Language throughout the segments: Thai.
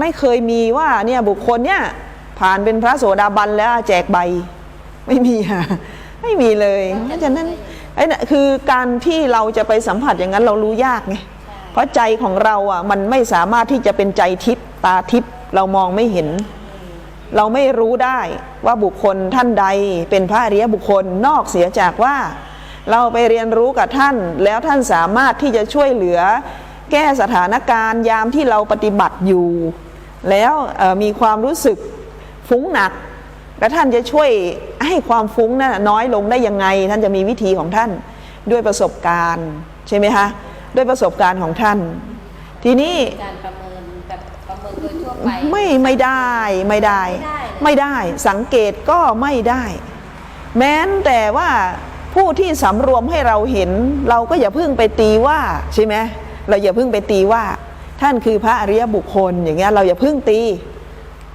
ไม่เคยมีว่าเนี่ยบุคคลเนี่ยผ่านเป็นพระโสดาบันแล้วแจกใบ ไม่มีค่ะไม่มีเลยเพราะฉะนั้นไอ้น่ะคือการที่เราจะไปสัมผัสอย่างนั้นเรารู้ยากไงเพราะใจของเราอะมันไม่สามารถที่จะเป็นใจทิพตาทิพเรามองไม่เห็น เราไม่รู้ได้ว่าบุคคลท่านใดเป็นพระอริยบุคคลนอกเสียจากว่า เราไปเรียนรู้กับท่าน แล้วท่านสามารถที่จะช่วยเหลือ แก้สถานการณ์ยามที่เราปฏิบัติอยู่ แล้วเอ่อมีความรู้สึกฟุ้งหนัก แล้วท่านจะช่วยให้ความฟุ้งนั้นนะน้อยลงได้ยังไง ท่านจะมีวิธีของท่านด้วยประสบการณ์ใช่ไหมคะด้วยประสบการณ์ของท่าน ทีนี้การประเมินแบบประเมินโดยทั่วไปไม่ไม่ได้ไม่ได้ ไม่ได้สังเกตก็ไม่ได้ แม้นแต่ว่าผู้ที่สำรวมให้เราเห็นเราก็อย่าเพิ่งไปตีว่าใช่ไหม เราอย่าเพิ่งไปตีว่า ท่านคือพระอริยบุคคล อย่างเงี้ยเราอย่าเพิ่งตี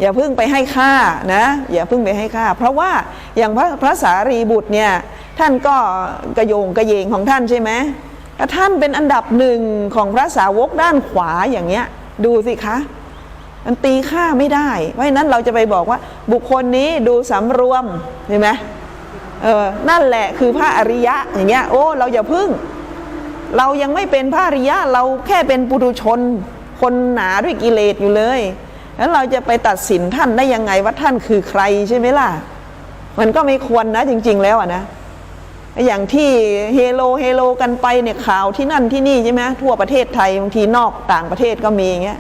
อย่าเพิ่งไปให้ค่านะอย่าเพิ่งไปให้ค่า เพราะว่าอย่างพระพระสารีบุตรเนี่ยท่านก็กระโยงกระเยงของท่านใช่ไหมแต่ท่านเป็นอันดับหนึ่งของพระสาวกด้านขวาอย่างเงี้ยดูสิคะมันตีค่าไม่ได้ เพราะฉะนั้นเราจะไปบอกว่าบุคคลนี้ดูสำรวมเห็นไหมเออนั่นแหละคือพระอริยะอย่างเงี้ยโอ้เราอย่าพึ่ง เรายังไม่เป็นพระริยะเราแค่เป็นปุถุชน คนหนาด้วยกิเลสอยู่เลย แล้วเราจะไปตัดสินท่านได้ยังไงว่าท่านคือใครใช่ไหมล่ะ มันก็ไม่ควรนะจริง ๆ แล้วอะนะ อย่างที่เฮโลเฮโลกันไปเนี่ยข่าวที่นั่นที่นี่ใช่ไหมทั่วประเทศไทยบางทีนอกต่างประเทศก็มีอย่างเงี้ย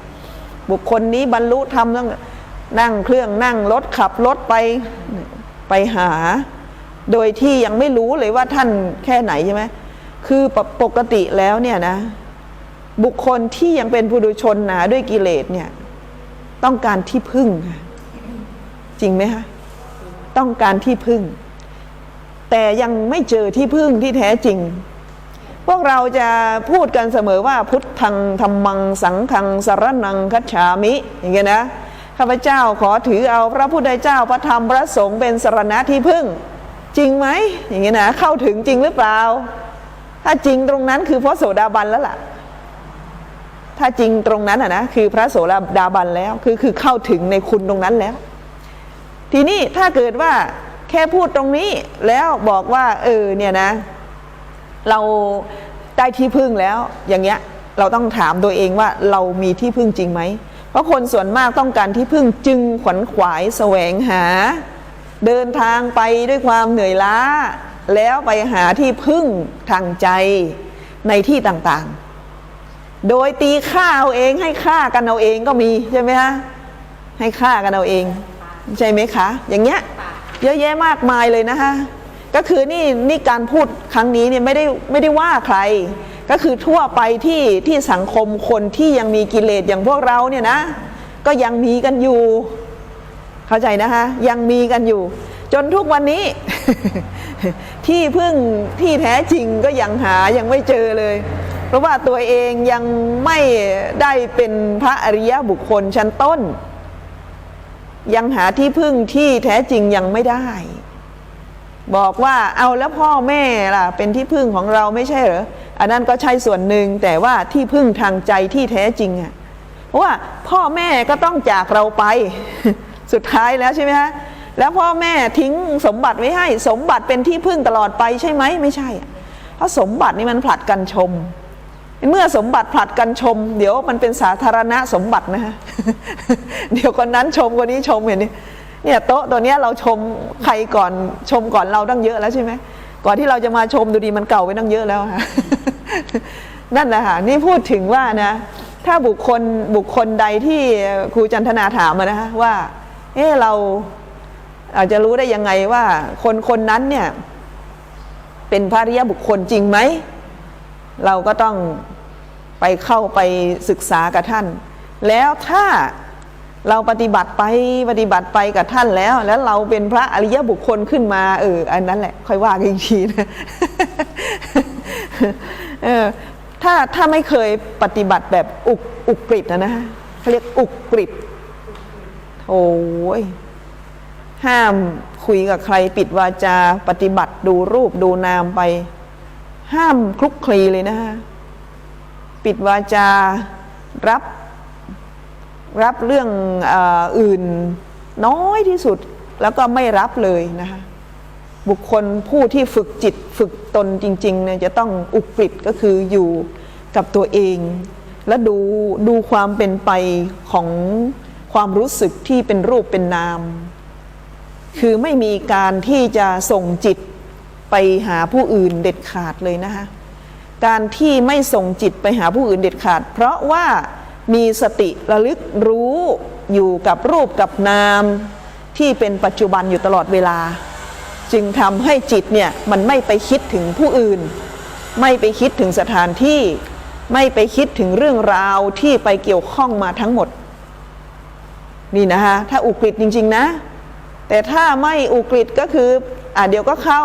บุคคลนี้บรรลุธรรมต้องนั่งเครื่องนั่งรถขับรถไปไปหา โดยที่ยังไม่รู้เลยว่าท่านแค่ไหนใช่ไหม คือปปกติแล้วเนี่ยนะ บุคคลที่ยังเป็นผู้ดุชนหนาด้วยกิเลสเนี่ย ต้องการที่พึ่ง จริงไหมคะต้องการที่พึ่ง แต่ยังไม่เจอที่พึ่งที่แท้จริง พวกเราจะพูดกันเสมอว่าพุทธังธรรมัง สังฆังสรนังคัจฉามิ อย่างเงี้ยนะข้าพเจ้าขอถือเอาพระพุทธเจ้าพระธรรมพระสงฆ์เป็นสรณะที่พึ่ง จริงไหมอย่างเงี้ยนะเข้าถึงจริงหรือเปล่า ถ้าจริงตรงนั้นคือพระโสดาบันแล้วล่ะ ถ้าจริงตรงนั้นอะนะคือพระโสดาบันแล้วคือคือเข้าถึงในคุณตรงนั้นแล้ว ทีนี้ถ้าเกิดว่าแค่พูดตรงนี้แล้วบอกว่า เออเนี่ยนะ เราได้ที่พึ่งแล้ว อย่างเงี้ยเราต้องถามตัวเองว่าเรามีที่พึ่งจริงไหม เพราะคนส่วนมากต้องการที่พึ่งจึงขวัญขวายแสวงหา เดินทางไปด้วยความเหนื่อยล้า แล้วไปหาที่พึ่งทางใจในที่ต่างๆ โดยตีค่าเอาเองให้ค่ากันเอาเองก็มีใช่ไหมฮะให้ค่ากันเอาเอง ใช่ไหมคะ อย่างเงี้ยเยอะแยะมากมายเลยนะคะก็คือนี่นี่การพูดครั้งนี้เนี่ยไม่ได้ไม่ได้ว่าใคร ก็คือทั่วไปที่ที่สังคมคนที่ยังมีกิเลสอย่างพวกเราเนี่ยนะ ก็ยังมีกันอยู่ เข้าใจนะคะ ยังมีกันอยู่ จนทุกวันนี้ ที่พึ่งที่แท้จริงก็ยังหายังไม่เจอเลย เพราะว่าตัวเองยังไม่ได้เป็นพระอริยบุคคลชั้นต้น ยังหาที่พึ่งที่แท้จริงยังไม่ได้ บอกว่าเอาแล้วพ่อแม่ล่ะ เป็นที่พึ่งของเราไม่ใช่เหรออันนั้นก็ใช่ส่วนหนึ่งแต่ว่าที่พึ่งทางใจที่แท้จริงอะเพราะว่าพ่อแม่ก็ต้องจากเราไป สุดท้ายแล้วใช่ไหมฮะ แล้วพ่อแม่ทิ้งสมบัติไว้ให้ สมบัติเป็นที่พึ่งตลอดไปใช่ไหมไม่ใช่ เพราะสมบัตินี่มันผลัดกันชม เมื่อสมบัติผลัดกันชม เดี๋ยวมันเป็นสาธารณะสมบัตินะฮะเดี๋ยวคนนั้นชมคนนี้ชมเห็นนี่เนี่ยโต๊ะตัวเนี้ยเราชมใครก่อนชมก่อนเราตั้งเยอะแล้วใช่ไหมก่อนที่เราจะมาชมดูดีมันเก่าไปตั้งเยอะแล้วค่ะนั่นแหละค่ะนี่พูดถึงว่านะถ้าบุคคลบุคคลใดที่ครูจันทนาถามนะคะว่า เออเรา อาจจะรู้ได้ยังไงว่า คนคนนั้นเนี่ย เป็นพระอริยบุคคลจริงไหม เราก็ต้องไปเข้าไปศึกษากับท่าน แล้วถ้าเราปฏิบัติไปปฏิบัติไปกับท่านแล้ว แล้วเราเป็นพระอริยบุคคลขึ้นมา เออ อันนั้นแหละ ค่อยว่ากันอีกทีนะเออถ้าถ้าไม่เคยปฏิบัติแบบอุกอุกฤษนะนะเขาเรียกอุกฤษโอ้ย ห้ามคุยกับใครปิดวาจาปฏิบัติดูรูปดูนามไป ห้ามคลุกคลีเลยนะฮะปิดวาจารับรับเรื่องอออื่นน้อยที่สุดแล้วก็ไม่รับเลยนะคะบุคคลผู้ที่ฝึกจิตฝึกตนจริงๆเนี่ยจะต้องอุกฤษก็คืออยู่กับตัวเอง และดูดูความเป็นไปของความรู้สึกที่เป็นรูปเป็นนาม คือไม่มีการที่จะส่งจิตไปหาผู้อื่นเด็ดขาดเลยนะคะการที่ไม่ส่งจิตไปหาผู้อื่นเด็ดขาด เพราะว่ามีสติระลึกรู้อยู่กับรูปกับนามที่เป็นปัจจุบันอยู่ตลอดเวลา จึงทำให้จิตเนี่ยมันไม่ไปคิดถึงผู้อื่น ไม่ไปคิดถึงสถานที่ ไม่ไปคิดถึงเรื่องราวที่ไปเกี่ยวข้องมาทั้งหมด นี่นะคะถ้าอุกฤษจริง ๆ นะ แต่ถ้าไม่อุกฤษก็คืออะเดี๋ยวก็เข้า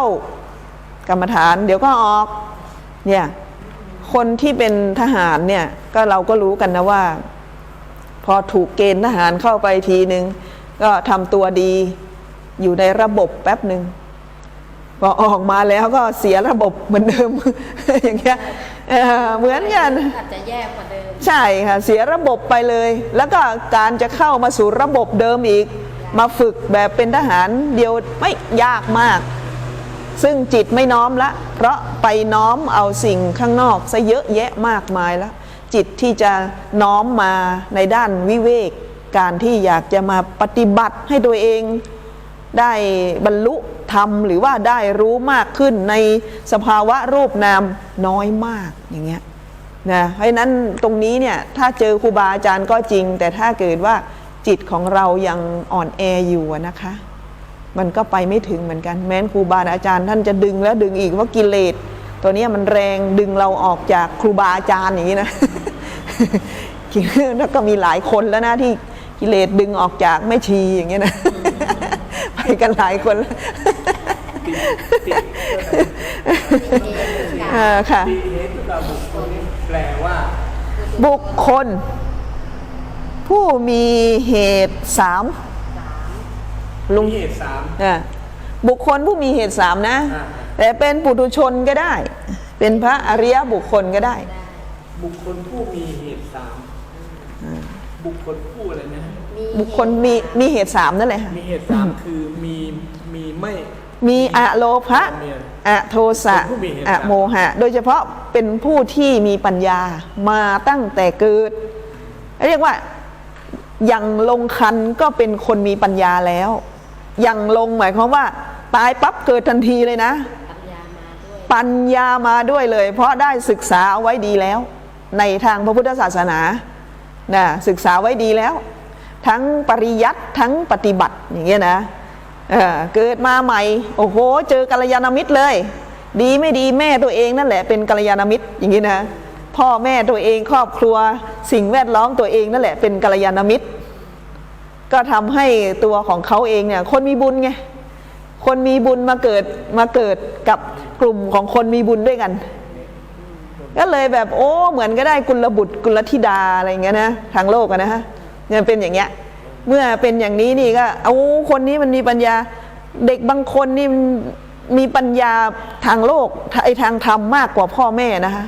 กรรมฐาน เดี๋ยวก็ออกเนี่ยคนที่เป็นทหารเนี่ยก็เราก็รู้กันนะว่า พอถูกเกณฑ์ทหารเข้าไปทีนึงก็ทำตัวดีอยู่ในระบบแป๊บหนึ่งพอออกมาแล้วก็เสียระบบเหมือนเดิม อย่างเงี้ยเออเหมือนกันอาจจะแย่กว่าเดิม ใช่ค่ะ เสียระบบไปเลย แล้วก็การจะเข้ามาสู่ระบบเดิมอีก มาฝึกแบบเป็นทหารเดียวไม่ยากมาก ซึ่งจิตไม่น้อมละ เพราะไปน้อมเอาสิ่งข้างนอกซะเยอะแยะมากมายแล้ว จิตที่จะน้อมมาในด้านวิเวก การที่อยากจะมาปฏิบัติให้ตัวเองได้บรรลุธรรมหรือว่าได้รู้มากขึ้นในสภาวะรูปนามน้อยมากอย่างเงี้ยนะเพราะฉะนั้นตรงนี้เนี่ยถ้าเจอครูบาอาจารย์ก็จริง แต่ถ้าเกิดว่า จิตของเรายังอ่อนแออยู่อะนะคะ มันก็ไปไม่ถึงเหมือนกัน แม้นครูบาอาจารย์ท่านจะดึงแล้วดึงอีกว่ากิเลสตัวเนี้ยมันแรงดึงเราออกจากครูบาอาจารย์อย่างนี้นะแล้วก็มีหลายคนแล้วนะที่กิเลสดึงออกจากแม่ชีอย่างเงี้ยนะไปกันหลายคนแล้วเออค่ะตีเหตุกับบุคคลแปลว่า บุคคล ผู้มีเหตุสามลุงมีเหตุสามอะบุคคลผู้มีเหตุสามนะ อ่า แต่เป็นปุถุชนก็ได้ เป็นพระอริยบุคคลก็ได้ บุคคลผู้มีเหตุสามบุคคลผู้อะไรนะบุคคลมีมีเหตุสามนั่นแหละค่ะมีเหตุสามคือมีมีไม่ มีอะโลภะมีอะไรอะโทสะเป็นผู้มีเหตุอะสามโมหะ โดยเฉพาะเป็นผู้ที่มีปัญญามาตั้งแต่เกิด เรียกว่า ยังลงคันก็เป็นคนมีปัญญาแล้วยังลงหมายความว่า ตายปั๊บเกิดทันทีเลยนะปัญญามาด้วยปัญญามาด้วยเลย เพราะได้ศึกษาเอาไว้ดีแล้ว ในทางพระพุทธศาสนานะศึกษาไว้ดีแล้ว ทั้งปริยัติทั้งปฏิบัติอย่างเงี้ยนะเออเกิดมาใหม่ โอ้โห เจอกัลยาณมิตรเลย ดีไม่ดีแม่ตัวเองนั่นแหละเป็นกัลยาณมิตรอย่างงี้นะ พ่อแม่ตัวเองครอบครัว สิ่งแวดล้อมตัวเองนั่นแหละเป็นกัลยาณมิตร ก็ทำให้ตัวของเขาเองเนี่ยคนมีบุญไงคนมีบุญมาเกิดมาเกิดกับกลุ่มของคนมีบุญด้วยกัน ก็เลยแบบโอ้เหมือนก็ได้กุลบุตรกุลธิดาอะไรอย่างเงี้ยนะทางโลกนะฮะเนี่ยเป็นอย่างเงี้ยเมื่อเป็นอย่างนี้นี่ก็เอาคนนี้มันมีปัญญาเด็กบางคนนี่มีปัญญาทางโลกไอทางธรรมมากกว่าพ่อแม่นะคะ